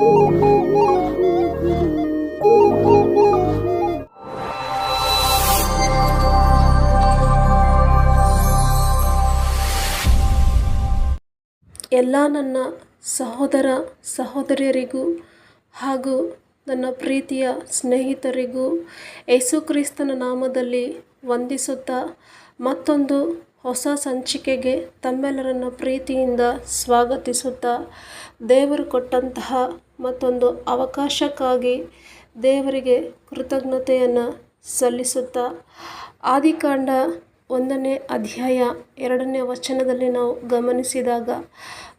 ಎಲ್ಲ ನನ್ನ ಸಹೋದರ ಸಹೋದರಿಯರಿಗೂ ಹಾಗೂ ನನ್ನ ಪ್ರೀತಿಯ ಸ್ನೇಹಿತರಿಗೂ ಯೇಸುಕ್ರಿಸ್ತನ ನಾಮದಲ್ಲಿ ವಂದಿಸುತ್ತಾ ಮತ್ತೊಂದು ಹೊಸ ಸಂಚಿಕೆಗೆ ತಮ್ಮೆಲ್ಲರನ್ನು ಪ್ರೀತಿಯಿಂದ ಸ್ವಾಗತಿಸುತ್ತಾ ದೇವರು ಕೊಟ್ಟಂತಹ ಮತ್ತೊಂದು ಅವಕಾಶಕ್ಕಾಗಿ ದೇವರಿಗೆ ಕೃತಜ್ಞತೆಯನ್ನು ಸಲ್ಲಿಸುತ್ತಾ ಆದಿಕಾಂಡ ಒಂದನೇ ಅಧ್ಯಾಯ ಎರಡನೇ ವಚನದಲ್ಲಿ ನಾವು ಗಮನಿಸಿದಾಗ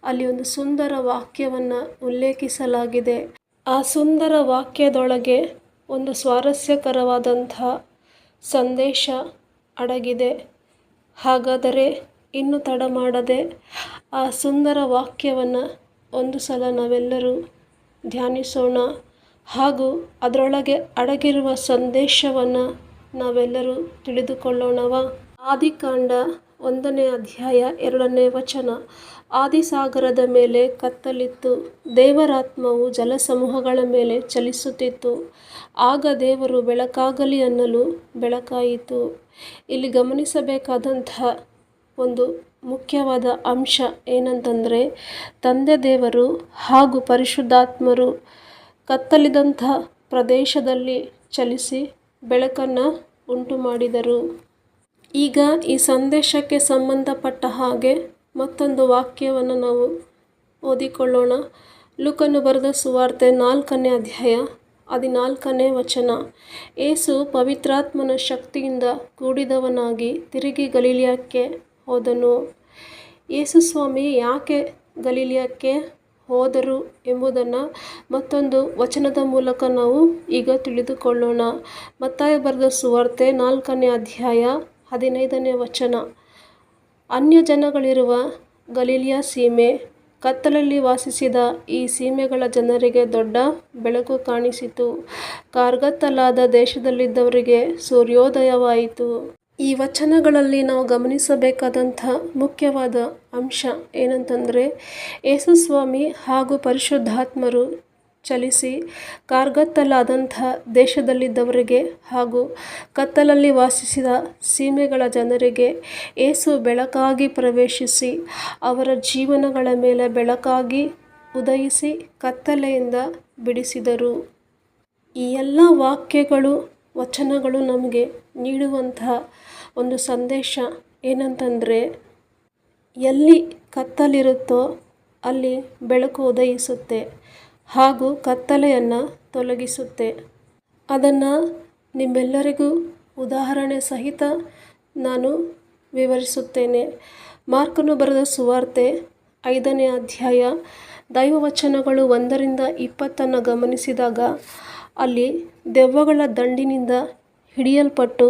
ಅಲ್ಲಿ ಒಂದು ಸುಂದರ ವಾಕ್ಯವನ್ನು ಉಲ್ಲೇಖಿಸಲಾಗಿದೆ. ಆ ಸುಂದರ ವಾಕ್ಯದೊಳಗೆ ಒಂದು ಸ್ವಾರಸ್ಯಕರವಾದಂಥ ಸಂದೇಶ ಅಡಗಿದೆ. ಹಾಗಾದರೆ ಇನ್ನು ತಡ ಮಾಡದೆ ಆ ಸುಂದರ ವಾಕ್ಯವನ್ನು ಒಂದು ಸಲ ನಾವೆಲ್ಲರೂ ಧ್ಯಾನಿಸೋಣ. ಹಾಗೂ ಅದರೊಳಗೆ ಅಡಗಿರುವ ಸಂದೇಶವನ್ನು ನಾವೆಲ್ಲರೂ ತಿಳಿದುಕೊಳ್ಳೋಣವಾ. ಆದಿಕಾಂಡ ಒಂದನೇ ಅಧ್ಯಾಯ ಎರಡನೇ ವಚನ. ಆದಿಸಾಗರದ ಮೇಲೆ ಕತ್ತಲಿತ್ತು, ದೇವರಾತ್ಮವು ಜಲಸಮೂಹಗಳ ಮೇಲೆ ಚಲಿಸುತ್ತಿತ್ತು. ಆಗ ದೇವರು ಬೆಳಕಾಗಲಿ ಅನ್ನಲು ಬೆಳಕಾಯಿತು. ಇಲ್ಲಿ ಗಮನಿಸಬೇಕಾದಂತಹ ಒಂದು ಮುಖ್ಯವಾದ ಅಂಶ ಏನಂತಂದರೆ, ತಂದೆ ದೇವರು ಹಾಗೂ ಪರಿಶುದ್ಧಾತ್ಮರು ಕತ್ತಲಿದಂಥ ಪ್ರದೇಶದಲ್ಲಿ ಚಲಿಸಿ ಬೆಳಕನ್ನು ಉಂಟು ಮಾಡಿದರು ಈಗ ಈ ಸಂದೇಶಕ್ಕೆ ಸಂಬಂಧಪಟ್ಟ ಹಾಗೆ ಮತ್ತೊಂದು ವಾಕ್ಯವನ್ನು ನಾವು ಓದಿಕೊಳ್ಳೋಣ. ಲುಕನ್ನು ಬರೆದ ಸುವಾರ್ತೆ ನಾಲ್ಕನೇ ಅಧ್ಯಾಯ ಹದಿನಾಲ್ಕನೇ ವಚನ. ಏಸು ಪವಿತ್ರಾತ್ಮನ ಶಕ್ತಿಯಿಂದ ಕೂಡಿದವನಾಗಿ ತಿರುಗಿ ಗಲೀಲಿಯಕ್ಕೆ ಹೋದನು. ಯೇಸು ಸ್ವಾಮಿ ಯಾಕೆ ಗಲೀಲಿಯಕ್ಕೆ ಹೋದರು ಎಂಬುದನ್ನು ಮತ್ತೊಂದು ವಚನದ ಮೂಲಕ ನಾವು ಈಗ ತಿಳಿದುಕೊಳ್ಳೋಣ. ಮತ್ತಾಯ ಬರೆದ ಸುವಾರ್ತೆ ನಾಲ್ಕನೇ ಅಧ್ಯಾಯ ಹದಿನೈದನೇ ವಚನ. ಅನ್ಯ ಜನಗಳಿರುವ ಗಲೀಲಿಯ ಸೀಮೆ, ಕತ್ತಲಲ್ಲಿ ವಾಸಿಸಿದ ಈ ಸೀಮೆಗಳ ಜನರಿಗೆ ದೊಡ್ಡ ಬೆಳಕು ಕಾಣಿಸಿತು. ಕಾರ್ಗತ್ತಲಾದ ದೇಶದಲ್ಲಿದ್ದವರಿಗೆ ಸೂರ್ಯೋದಯವಾಯಿತು. ಈ ವಚನಗಳಲ್ಲಿ ನಾವು ಗಮನಿಸಬೇಕಾದಂಥ ಮುಖ್ಯವಾದ ಅಂಶ ಏನಂತಂದರೆ ಯೇಸುಸ್ವಾಮಿ ಹಾಗೂ ಪರಿಶುದ್ಧಾತ್ಮರು ಚಲಿಸಿ ಕಾರ್ಗತ್ತಲಾದಂಥ ದೇಶದಲ್ಲಿದ್ದವರಿಗೆ ಹಾಗೂ ಕತ್ತಲಲ್ಲಿ ವಾಸಿಸಿದ ಸೀಮೆಗಳ ಜನರಿಗೆ ಏಸು ಬೆಳಕಾಗಿ ಪ್ರವೇಶಿಸಿ ಅವರ ಜೀವನಗಳ ಮೇಲೆ ಬೆಳಕಾಗಿ ಉದಯಿಸಿ ಕತ್ತಲೆಯಿಂದ ಬಿಡಿಸಿದರು. ಈ ಎಲ್ಲ ವಾಕ್ಯಗಳು, ವಚನಗಳು ನಮಗೆ ನೀಡುವಂತಹ ಒಂದು ಸಂದೇಶ ಏನಂತಂದರೆ, ಎಲ್ಲಿ ಕತ್ತಲಿರುತ್ತೋ ಅಲ್ಲಿ ಬೆಳಕು ಉದಯಿಸುತ್ತೆ. ಹಾಗೂ ಕತ್ತಲೆಯನ್ನು ತೊಲಗಿಸುತ್ತೆ. ಅದನ್ನು ನಿಮ್ಮೆಲ್ಲರಿಗೂ ಉದಾಹರಣೆ ಸಹಿತ ನಾನು ವಿವರಿಸುತ್ತೇನೆ. ಮಾರ್ಕನು ಬರೆದ ಸುವಾರ್ತೆ ಐದನೇ ಅಧ್ಯಾಯ ದೈವವಚನಗಳು ಒಂದರಿಂದ ಇಪ್ಪತ್ತನ್ನು ಗಮನಿಸಿದಾಗ ಅಲ್ಲಿ ದೆವ್ವಗಳ ದಂಡಿನಿಂದ ಹಿಡಿಯಲ್ಪಟ್ಟು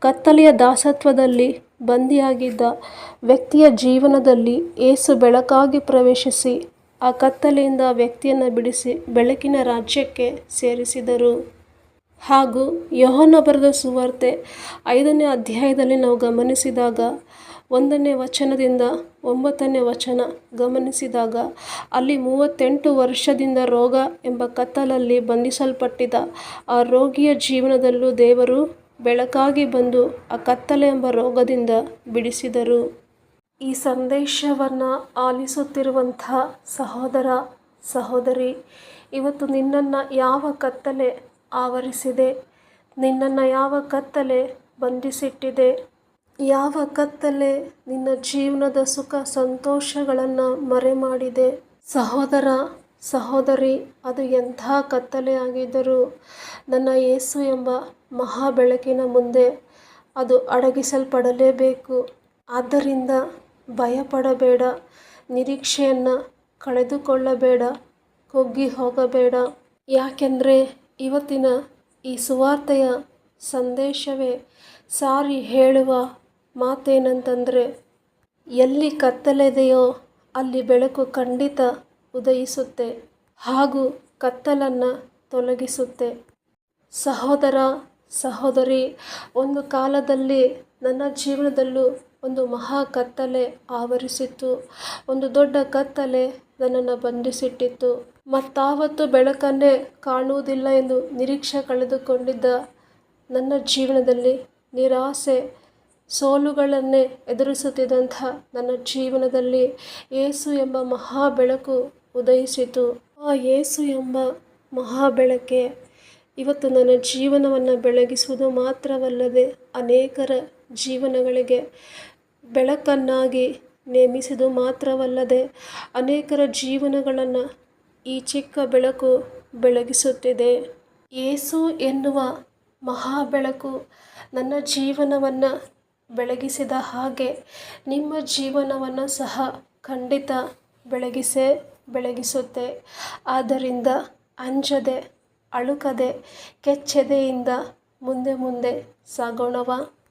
ಕತ್ತಲೆಯ ದಾಸತ್ವದಲ್ಲಿ ಬಂದಿಯಾಗಿದ್ದ ವ್ಯಕ್ತಿಯ ಜೀವನದಲ್ಲಿ ಏಸು ಬೆಳಕಾಗಿ ಪ್ರವೇಶಿಸಿ ಆ ಕತ್ತಲೆಯಿಂದ ವ್ಯಕ್ತಿಯನ್ನು ಬಿಡಿಸಿ ಬೆಳಕಿನ ರಾಜ್ಯಕ್ಕೆ ಸೇರಿಸಿದರು. ಹಾಗೂ ಯೋಹನ ಬರೆದ ಸುವಾರ್ತೆ ಐದನೇ ಅಧ್ಯಾಯದಲ್ಲಿ ನಾವು ಗಮನಿಸಿದಾಗ, ಒಂದನೇ ವಚನದಿಂದ ಒಂಬತ್ತನೇ ವಚನ ಗಮನಿಸಿದಾಗ, ಅಲ್ಲಿ ಮೂವತ್ತೆಂಟು ವರ್ಷದಿಂದ ರೋಗ ಎಂಬ ಕತ್ತಲಲ್ಲಿ ಬಂಧಿಸಲ್ಪಟ್ಟಿದ್ದ ಆ ರೋಗಿಯ ಜೀವನದಲ್ಲೂ ದೇವರು ಬೆಳಕಾಗಿ ಬಂದು ಆ ಕತ್ತಲೆ ಎಂಬ ರೋಗದಿಂದ ಬಿಡಿಸಿದರು. ಈ ಸಂದೇಶವನ್ನು ಆಲಿಸುತ್ತಿರುವಂಥ ಸಹೋದರ, ಸಹೋದರಿ, ಇವತ್ತು ನಿನ್ನನ್ನು ಯಾವ ಕತ್ತಲೆ ಆವರಿಸಿದೆ? ನಿನ್ನನ್ನು ಯಾವ ಕತ್ತಲೆ ಬಂಧಿಸಿಟ್ಟಿದೆ? ಯಾವ ಕತ್ತಲೆ ನಿನ್ನ ಜೀವನದ ಸುಖ ಸಂತೋಷಗಳನ್ನು ಮರೆ ಮಾಡಿದೆ ಸಹೋದರ, ಸಹೋದರಿ, ಅದು ಎಂಥ ಕತ್ತಲೆ ಆಗಿದ್ದರೂ ನನ್ನ ಯೇಸು ಎಂಬ ಮಹಾ ಬೆಳಕಿನ ಮುಂದೆ ಅದು ಅಡಗಿಸಲ್ಪಡಲೇಬೇಕು. ಆದ್ದರಿಂದ ಭಯಪಡಬೇಡ, ನಿರೀಕ್ಷೆಯನ್ನು ಕಳೆದುಕೊಳ್ಳಬೇಡ, ಕುಗ್ಗಿ ಹೋಗಬೇಡ. ಯಾಕೆಂದರೆ ಇವತ್ತಿನ ಈ ಸುವಾರ್ತೆಯ ಸಂದೇಶವೇ ಸಾರಿ ಹೇಳುವ ಮಾತೇನಂತಂದರೆ, ಎಲ್ಲಿ ಕತ್ತಲೆದೆಯೋ ಅಲ್ಲಿ ಬೆಳಕು ಖಂಡಿತ ಉದಯಿಸುತ್ತೆ, ಹಾಗೂ ಕತ್ತಲನ್ನು ತೊಲಗಿಸುತ್ತೆ. ಸಹೋದರ, ಸಹೋದರಿ, ಒಂದು ಕಾಲದಲ್ಲಿ ನನ್ನ ಜೀವನದಲ್ಲೂ ಒಂದು ಮಹಾ ಕತ್ತಲೆ ಆವರಿಸಿತ್ತು. ಒಂದು ದೊಡ್ಡ ಕತ್ತಲೆ ನನ್ನನ್ನು ಬಂಧಿಸಿಟ್ಟಿತ್ತು. ಮತ್ತಾವತ್ತು ಬೆಳಕನ್ನೇ ಕಾಣುವುದಿಲ್ಲ ಎಂದು ನಿರೀಕ್ಷೆ ಕಳೆದುಕೊಂಡಿದ್ದ ನನ್ನ ಜೀವನದಲ್ಲಿ ನಿರಾಸೆ ಸೋಲುಗಳನ್ನೇ ಎದುರಿಸುತ್ತಿದ್ದಂಥ ನನ್ನ ಜೀವನದಲ್ಲಿ ಏಸು ಎಂಬ ಮಹಾ ಬೆಳಕು ಉದಯಿಸಿತು. ಆ ಏಸು ಎಂಬ ಮಹಾ ಬೆಳಕೆ ಇವತ್ತು ನನ್ನ ಜೀವನವನ್ನು ಬೆಳಗಿಸುವುದು ಮಾತ್ರವಲ್ಲದೆ ಅನೇಕರ ಜೀವನಗಳಿಗೆ ಬೆಳಕನ್ನಾಗಿ ನೇಮಿಸಿದು ಮಾತ್ರವಲ್ಲದೆ ಅನೇಕರ ಜೀವನಗಳನ್ನು ಈ ಚಿಕ್ಕ ಬೆಳಕು ಬೆಳಗಿಸುತ್ತಿದೆ. ಏಸು ಎನ್ನುವ ಮಹಾ ಬೆಳಕು ನನ್ನ ಜೀವನವನ್ನು ಬೆಳಗಿಸಿದ ಹಾಗೆ ನಿಮ್ಮ ಜೀವನವನ್ನು ಸಹ ಖಂಡಿತ ಬೆಳಗಿಸೇ ಬೆಳಗಿಸುತ್ತೆ. ಆದ್ದರಿಂದ ಅಂಜದೆ, ಅಳುಕದೆ, ಕೆಚ್ಚೆದೆಯಿಂದ ಮುಂದೆ ಮುಂದೆ ಸಾಗೋಣವಾ.